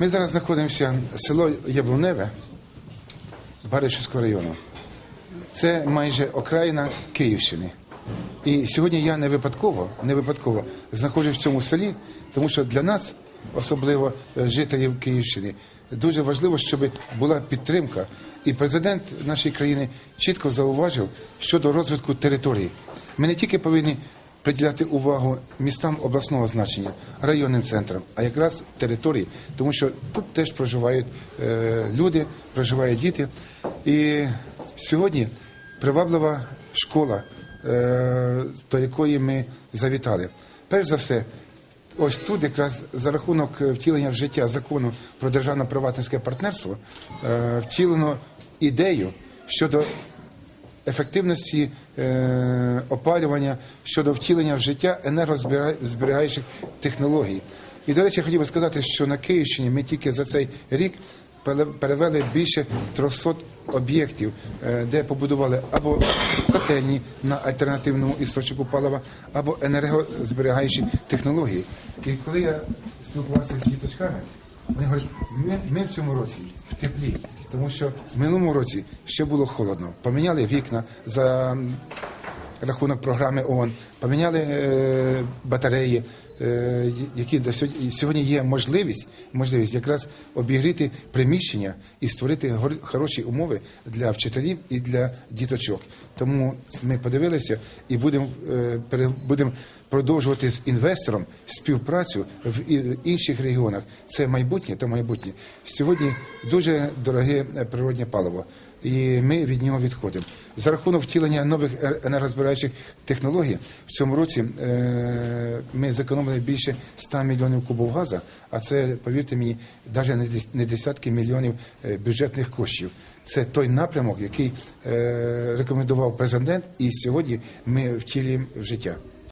Ми зараз знаходимося село Яблуневе Баришівського району. Це майже окраїна Київщини. І сьогодні я не випадково, не випадково знаходжусь в цьому селі, тому що для нас, особливо е, жителів Київщини, дуже важливо, щоб була підтримка. І президент нашої країни чітко зауважив щодо розвитку території. Ми не тільки повинні приділяти увагу містам обласного значення, районним центрам, а якраз території, тому що тут теж проживають е, люди, проживають діти. І сьогодні приваблива школа, е, до якої ми завітали. Перш за все, ось тут якраз за рахунок е, втілення в життя закону про державно-приватницьке партнерство втілено ідею щодо ефективності е, опалювання щодо втілення в життя енергозберігаючих технологій. І, до речі, я хотів би сказати, що на Київщині ми тільки за цей рік перевели більше 300 об'єктів, е, де побудували або котельні на альтернативному істочнику палива, або енергозберігаючі технології. І коли я спілкувався з діточками, вони говорять, ми, ми в цьому році в теплі, тому що в минулому році ще було холодно. Поміняли вікна за рахунок програми ООН, поміняли е, батареї, е, які до сьогодні, сьогодні є можливість, можливість якраз обігріти приміщення і створити хороші умови для вчителів і для діточок. Тому ми подивилися і будемо е, будемо продовжувати з інвестором співпрацю в інших регіонах. Це майбутнє та майбутнє. Сьогодні дуже дороге природне паливо, і ми від нього відходимо. За рахунок втілення нових е- енергозбираючих технологій в цьому році е, ми зекономили більше 100 мільйонів кубів газу, а це, повірте мені, навіть не дес- не десятки мільйонів е, бюджетних коштів. Це той напрямок, який рекомендував президент, і сьогодні ми втілюємо в життя.